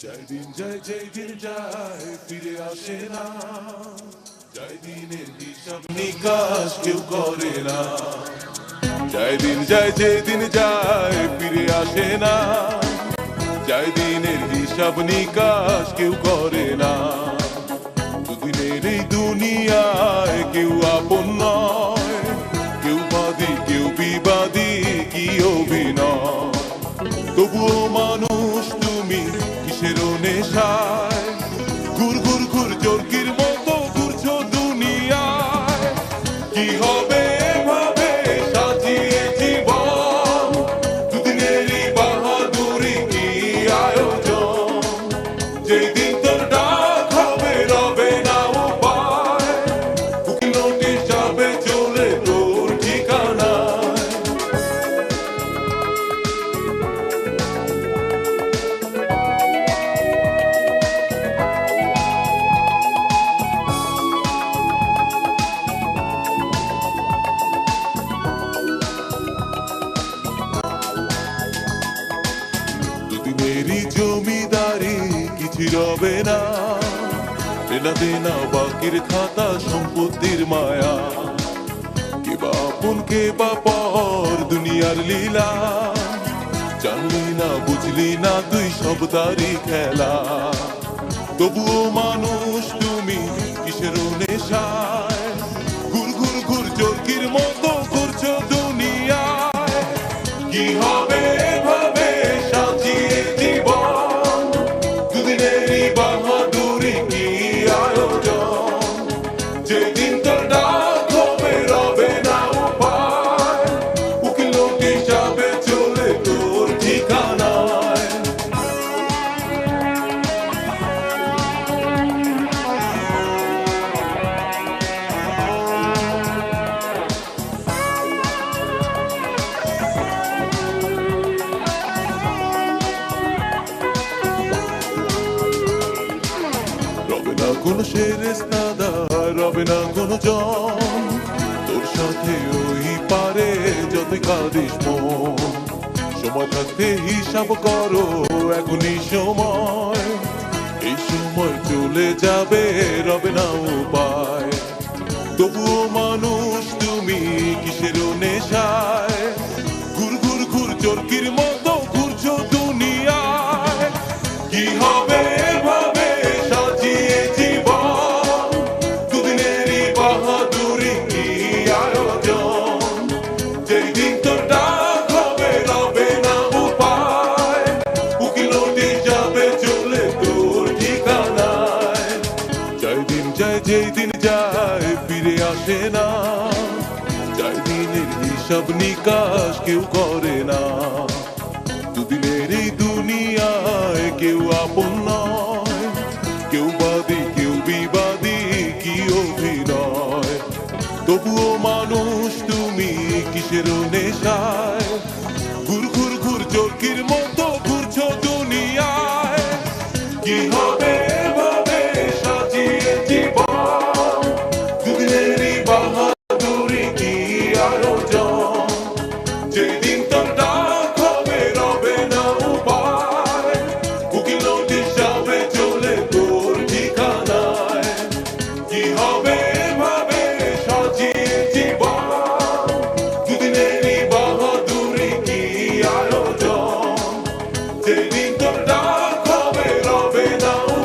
জয় দিন জয় জয় দিন যায় ফিরে আসে না জয় দিনের হিসাব নিকাশ কেউ করে না জয় দিন জয় জয় দিন যায় ফিরে আসে না জয় দিনের হিসাব নিকাশ কেউ করে না দুদিনের এই দুনিয়ায় কেউ আপন নয় কেউ বাদী কেউ বিবাদী কি অভিনয় তবুও মানুষ নেশায় দুদিনেরই জমিদারি, কিছু রবে না। দেনা দেনা বাকির খাতা, সম্পত্তির মায়া। কে বা কে বা পর দুনিয়ার লীলা। জানলি না, বুঝলি না, তুই সব তারি খেলা। তবুও মানুষ, তুমি কিসের নেশায় রবে না কোনো শেরেস্তাদা রবে না কোনো জন। তোর সাথে ওই পারে যত কাঁদিস মন, সময় থাকতে হিসাব করো এখনই সময়। এই সময় চলে যাবে, রবে না উপায়। তবুও যেই দিন যায়, ফিরে আসে না। জয় দিনের হিসাব নিকাশ কেউ করে না। দুদিনের এই দুনিয়ায় কেউ আপন নয়। কেউ বাদী, কেউ বিবাদী, কি অভিনয়? তবুও মানুষ, তুমি কিসের নেশায়? ঘুর ঘুর ঘুর চরকির মতো Ти від добра, коли робина.